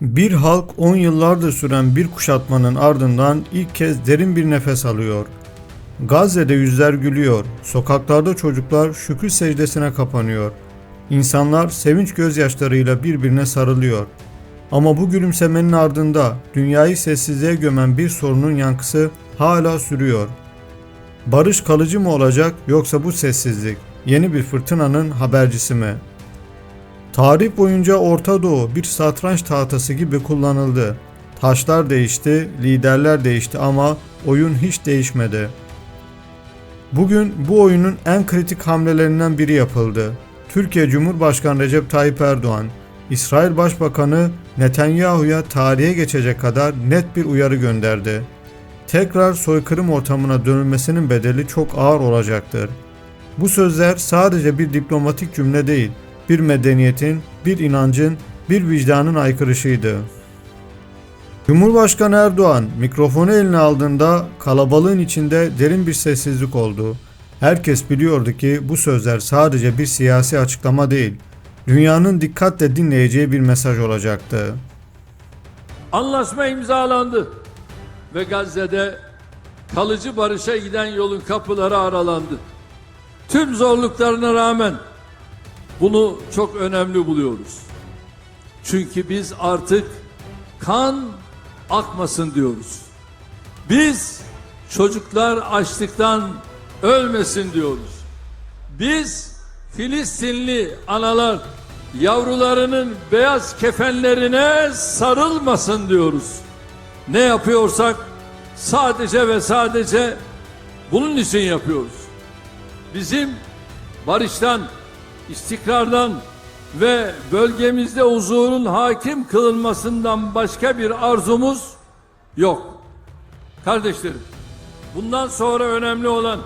Bir halk 10 yıllardır süren bir kuşatmanın ardından ilk kez derin bir nefes alıyor. Gazze'de yüzler gülüyor, sokaklarda çocuklar şükür secdesine kapanıyor. İnsanlar sevinç gözyaşlarıyla birbirine sarılıyor. Ama bu gülümsemenin ardında dünyayı sessizliğe gömen bir sorunun yankısı hala sürüyor. Barış kalıcı mı olacak yoksa bu sessizlik yeni bir fırtınanın habercisi mi? Tarih boyunca Orta Doğu bir satranç tahtası gibi kullanıldı. Taşlar değişti, liderler değişti ama oyun hiç değişmedi. Bugün bu oyunun en kritik hamlelerinden biri yapıldı. Türkiye Cumhurbaşkanı Recep Tayyip Erdoğan, İsrail Başbakanı Netanyahu'ya tarihe geçecek kadar net bir uyarı gönderdi. Tekrar soykırım ortamına dönülmesinin bedeli çok ağır olacaktır. Bu sözler sadece bir diplomatik cümle değil, bir medeniyetin, bir inancın, bir vicdanın aykırışıydı. Cumhurbaşkanı Erdoğan mikrofonu eline aldığında kalabalığın içinde derin bir sessizlik oldu. Herkes biliyordu ki bu sözler sadece bir siyasi açıklama değil, dünyanın dikkatle dinleyeceği bir mesaj olacaktı. Anlaşma imzalandı ve Gazze'de kalıcı barışa giden yolun kapıları aralandı. Tüm zorluklarına rağmen bunu çok önemli buluyoruz. Çünkü biz artık kan akmasın diyoruz. Biz çocuklar açlıktan ölmesin diyoruz. Biz Filistinli analar yavrularının beyaz kefenlerine sarılmasın diyoruz. Ne yapıyorsak sadece ve sadece bunun için yapıyoruz. Bizim barıştan, istikrardan ve bölgemizde huzurun hakim kılınmasından başka bir arzumuz yok. Kardeşlerim, bundan sonra önemli olan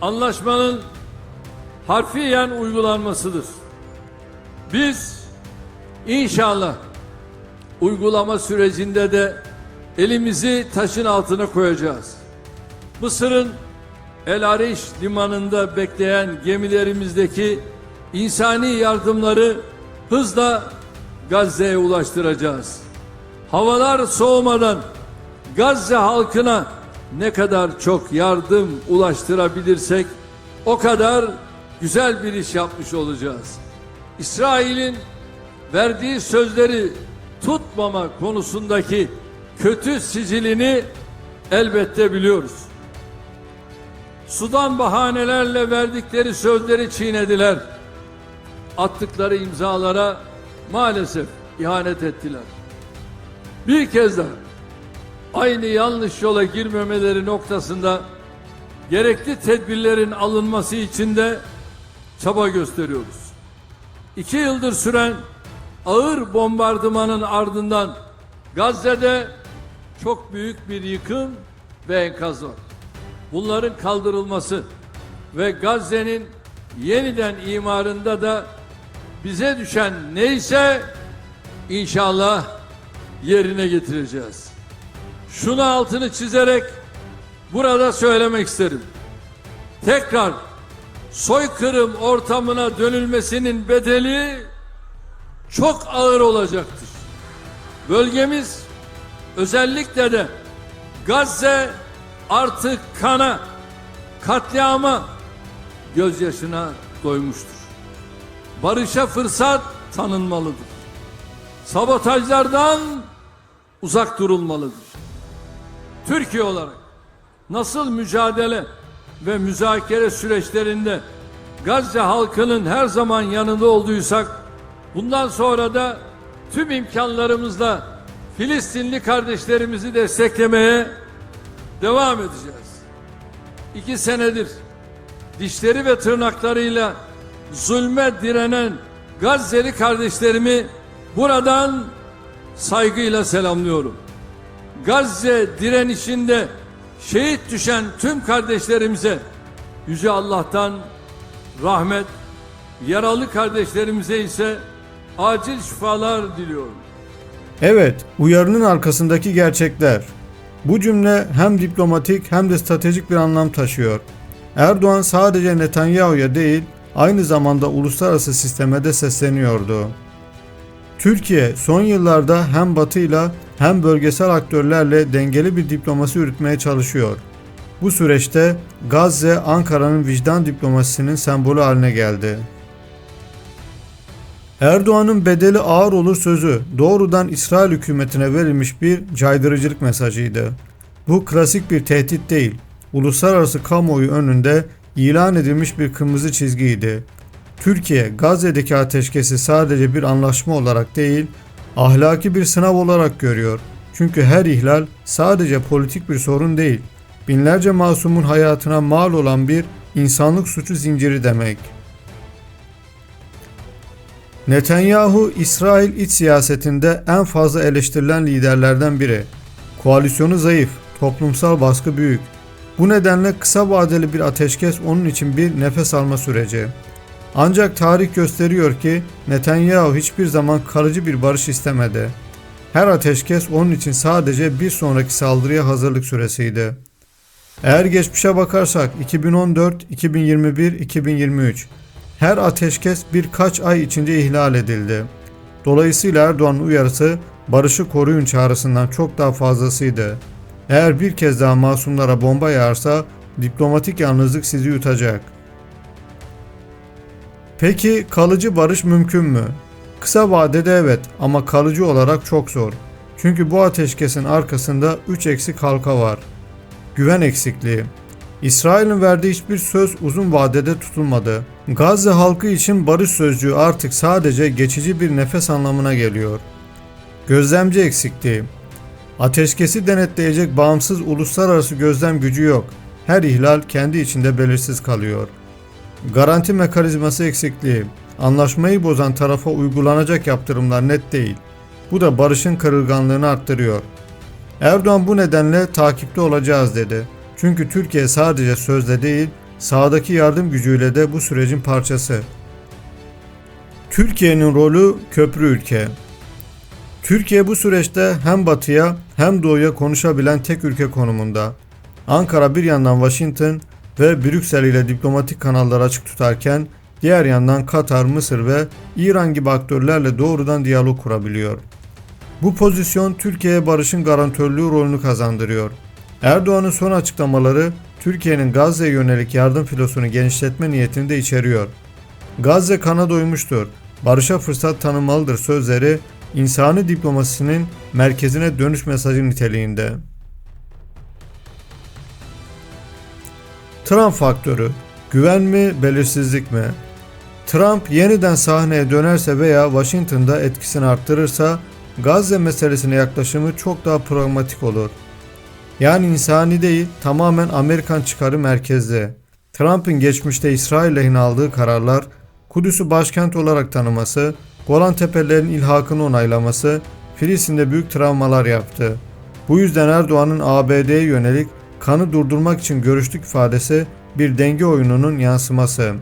anlaşmanın harfiyen uygulanmasıdır. Biz inşallah uygulama sürecinde de elimizi taşın altına koyacağız. Mısır'ın El Ariş limanında bekleyen gemilerimizdeki insani yardımları hızla Gazze'ye ulaştıracağız. Havalar soğumadan Gazze halkına ne kadar çok yardım ulaştırabilirsek o kadar güzel bir iş yapmış olacağız. İsrail'in verdiği sözleri tutmama konusundaki kötü sicilini elbette biliyoruz. Sudan bahanelerle verdikleri sözleri çiğnediler. Attıkları imzalara maalesef ihanet ettiler. Bir kez daha aynı yanlış yola girmemeleri noktasında gerekli tedbirlerin alınması için de çaba gösteriyoruz. İki yıldır süren ağır bombardımanın ardından Gazze'de çok büyük bir yıkım ve enkaz var. Bunların kaldırılması ve Gazze'nin yeniden imarında da bize düşen neyse inşallah yerine getireceğiz. Şunu altını çizerek burada söylemek isterim. Tekrar soykırım ortamına dönülmesinin bedeli çok ağır olacaktır. Bölgemiz özellikle de Gazze artık kana, katliama, gözyaşına doymuştur. Barışa fırsat tanınmalıdır. Sabotajlardan uzak durulmalıdır. Türkiye olarak nasıl mücadele ve müzakere süreçlerinde Gazze halkının her zaman yanında olduysak bundan sonra da tüm imkanlarımızla Filistinli kardeşlerimizi desteklemeye devam edeceğiz. İki senedir dişleri ve tırnaklarıyla zulme direnen Gazze'li kardeşlerimi buradan saygıyla selamlıyorum. Gazze direnişinde şehit düşen tüm kardeşlerimize Yüce Allah'tan rahmet, yaralı kardeşlerimize ise acil şifalar diliyorum. Evet, uyarının arkasındaki gerçekler. Bu cümle hem diplomatik hem de stratejik bir anlam taşıyor. Erdoğan sadece Netanyahu'ya değil, aynı zamanda uluslararası sisteme de sesleniyordu. Türkiye son yıllarda hem batıyla hem bölgesel aktörlerle dengeli bir diplomasi yürütmeye çalışıyor. Bu süreçte Gazze Ankara'nın vicdan diplomasisinin sembolü haline geldi. Erdoğan'ın bedeli ağır olur sözü doğrudan İsrail hükümetine verilmiş bir caydırıcılık mesajıydı. Bu klasik bir tehdit değil, uluslararası kamuoyu önünde ilan edilmiş bir kırmızı çizgiydi. Türkiye Gazze'deki ateşkesi sadece bir anlaşma olarak değil, ahlaki bir sınav olarak görüyor. Çünkü her ihlal sadece politik bir sorun değil, binlerce masumun hayatına mal olan bir insanlık suçu zinciri demek. Netanyahu, İsrail iç siyasetinde en fazla eleştirilen liderlerden biri. Koalisyonu zayıf, toplumsal baskı büyük. Bu nedenle kısa vadeli bir ateşkes onun için bir nefes alma süreci. Ancak tarih gösteriyor ki Netanyahu hiçbir zaman kalıcı bir barış istemedi. Her ateşkes onun için sadece bir sonraki saldırıya hazırlık süresiydi. Eğer geçmişe bakarsak 2014, 2021, 2023 her ateşkes birkaç ay içinde ihlal edildi. Dolayısıyla Erdoğan'ın uyarısı barışı koruyun çağrısından çok daha fazlasıydı. Eğer bir kez daha masumlara bomba yağarsa diplomatik yalnızlık sizi yutacak. Peki kalıcı barış mümkün mü? Kısa vadede evet ama kalıcı olarak çok zor. Çünkü bu ateşkesin arkasında 3 eksik halka var. Güven eksikliği. İsrail'in verdiği hiçbir söz uzun vadede tutulmadı. Gazze halkı için barış sözcüğü artık sadece geçici bir nefes anlamına geliyor. Gözlemci eksikliği. Ateşkesi denetleyecek bağımsız uluslararası gözlem gücü yok. Her ihlal kendi içinde belirsiz kalıyor. Garanti mekanizması eksikliği. Anlaşmayı bozan tarafa uygulanacak yaptırımlar net değil. Bu da barışın kırılganlığını arttırıyor. Erdoğan bu nedenle takipte olacağız dedi. Çünkü Türkiye sadece sözde değil, sahadaki yardım gücüyle de bu sürecin parçası. Türkiye'nin rolü köprü ülke. Türkiye bu süreçte hem batıya hem doğuya konuşabilen tek ülke konumunda. Ankara bir yandan Washington ve Brüksel ile diplomatik kanalları açık tutarken diğer yandan Katar, Mısır ve İran gibi aktörlerle doğrudan diyalog kurabiliyor. Bu pozisyon Türkiye'ye barışın garantörlüğü rolünü kazandırıyor. Erdoğan'ın son açıklamaları Türkiye'nin Gazze'ye yönelik yardım filosunu genişletme niyetini de içeriyor. Gazze kana doymuştur, barışa fırsat tanımalıdır sözleri insani diplomasisinin merkezine dönüş mesajı niteliğinde. Trump faktörü, güven mi, belirsizlik mi? Trump yeniden sahneye dönerse veya Washington'da etkisini arttırırsa Gazze meselesine yaklaşımı çok daha pragmatik olur. Yani insani değil, tamamen Amerikan çıkarı merkezde. Trump'ın geçmişte İsrail lehine aldığı kararlar, Kudüs'ü başkent olarak tanıması, Golan Tepelerinin ilhakını onaylaması, Filistin'de büyük travmalar yaptı. Bu yüzden Erdoğan'ın ABD'ye yönelik kanı durdurmak için görüştük ifadesi bir denge oyununun yansıması.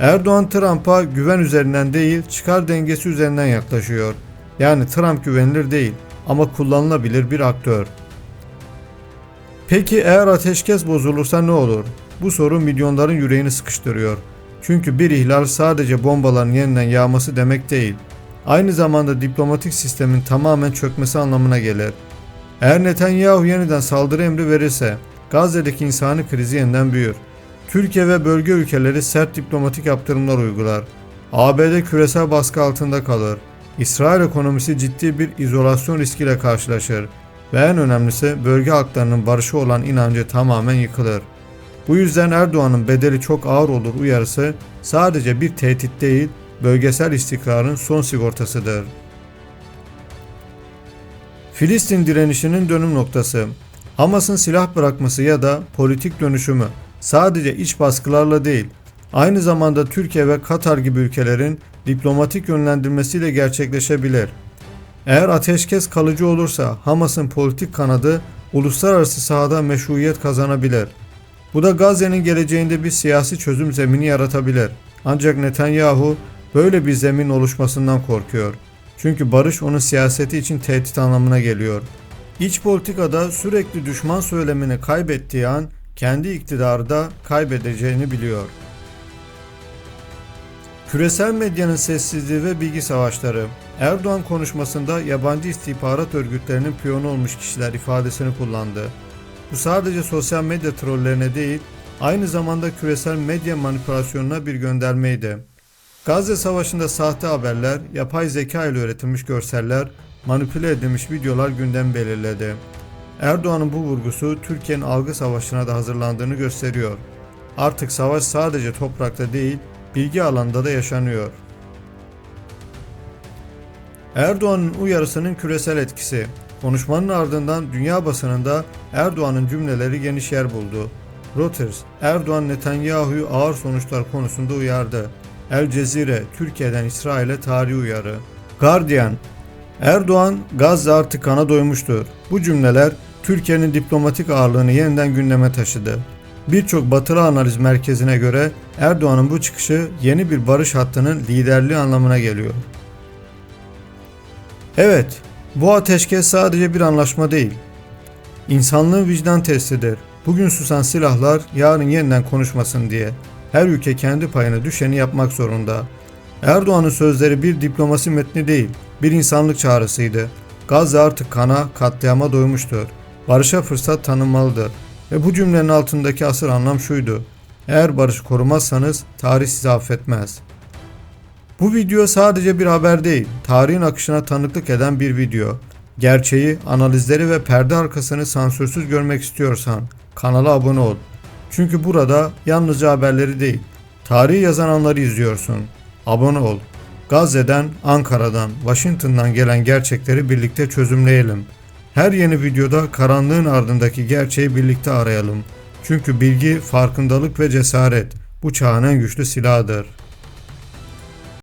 Erdoğan Trump'a güven üzerinden değil çıkar dengesi üzerinden yaklaşıyor. Yani Trump güvenilir değil ama kullanılabilir bir aktör. Peki eğer ateşkes bozulursa ne olur? Bu soru milyonların yüreğini sıkıştırıyor. Çünkü bir ihlal sadece bombaların yeniden yağması demek değil. Aynı zamanda diplomatik sistemin tamamen çökmesi anlamına gelir. Eğer Netanyahu yeniden saldırı emri verirse Gazze'deki insani krizi yeniden büyür. Türkiye ve bölge ülkeleri sert diplomatik yaptırımlar uygular. ABD küresel baskı altında kalır. İsrail ekonomisi ciddi bir izolasyon riskiyle karşılaşır ve en önemlisi bölge halklarının barışı olan inancı tamamen yıkılır. Bu yüzden Erdoğan'ın bedeli çok ağır olur uyarısı sadece bir tehdit değil, bölgesel istikrarın son sigortasıdır. Filistin direnişinin dönüm noktası Hamas'ın silah bırakması ya da politik dönüşümü sadece iç baskılarla değil, aynı zamanda Türkiye ve Katar gibi ülkelerin diplomatik yönlendirmesiyle gerçekleşebilir. Eğer ateşkes kalıcı olursa Hamas'ın politik kanadı uluslararası sahada meşruiyet kazanabilir. Bu da Gazze'nin geleceğinde bir siyasi çözüm zemini yaratabilir. Ancak Netanyahu böyle bir zemin oluşmasından korkuyor. Çünkü barış onun siyaseti için tehdit anlamına geliyor. İç politikada sürekli düşman söylemini kaybettiği an kendi iktidarı da kaybedeceğini biliyor. Küresel medyanın sessizliği ve bilgi savaşları Erdoğan konuşmasında yabancı istihbarat örgütlerinin piyonu olmuş kişiler ifadesini kullandı. Bu sadece sosyal medya trollerine değil, aynı zamanda küresel medya manipülasyonuna bir göndermeydi. Gazze Savaşı'nda sahte haberler, yapay zeka ile üretilmiş görseller, manipüle edilmiş videolar gündem belirledi. Erdoğan'ın bu vurgusu Türkiye'nin algı savaşına da hazırlandığını gösteriyor. Artık savaş sadece toprakta değil, bilgi alanında da yaşanıyor. Erdoğan'ın uyarısının küresel etkisi. Konuşmanın ardından dünya basınında Erdoğan'ın cümleleri geniş yer buldu. Reuters, Erdoğan Netanyahu'yu ağır sonuçlar konusunda uyardı. El Cezire, Türkiye'den İsrail'e tarihi uyarı. Guardian, Erdoğan, Gazze artık kana doymuştur. Bu cümleler Türkiye'nin diplomatik ağırlığını yeniden gündeme taşıdı. Birçok batılı analiz merkezine göre Erdoğan'ın bu çıkışı yeni bir barış hattının liderliği anlamına geliyor. Evet, bu ateşkes sadece bir anlaşma değil. İnsanlığın vicdan testidir. Bugün susan silahlar yarın yeniden konuşmasın diye. Her ülke kendi payına düşeni yapmak zorunda. Erdoğan'ın sözleri bir diplomasi metni değil, bir insanlık çağrısıydı. Gazze artık kana, katliama doymuştur. Barışa fırsat tanınmalıdır. Ve bu cümlenin altındaki asıl anlam şuydu. Eğer barışı korumazsanız tarih sizi affetmez. Bu video sadece bir haber değil, tarihin akışına tanıklık eden bir video. Gerçeği, analizleri ve perde arkasını sansürsüz görmek istiyorsan kanala abone ol. Çünkü burada yalnızca haberleri değil, tarihi yazan anları izliyorsun. Abone ol. Gazze'den, Ankara'dan, Washington'dan gelen gerçekleri birlikte çözümleyelim. Her yeni videoda karanlığın ardındaki gerçeği birlikte arayalım. Çünkü bilgi, farkındalık ve cesaret bu çağın en güçlü silahıdır.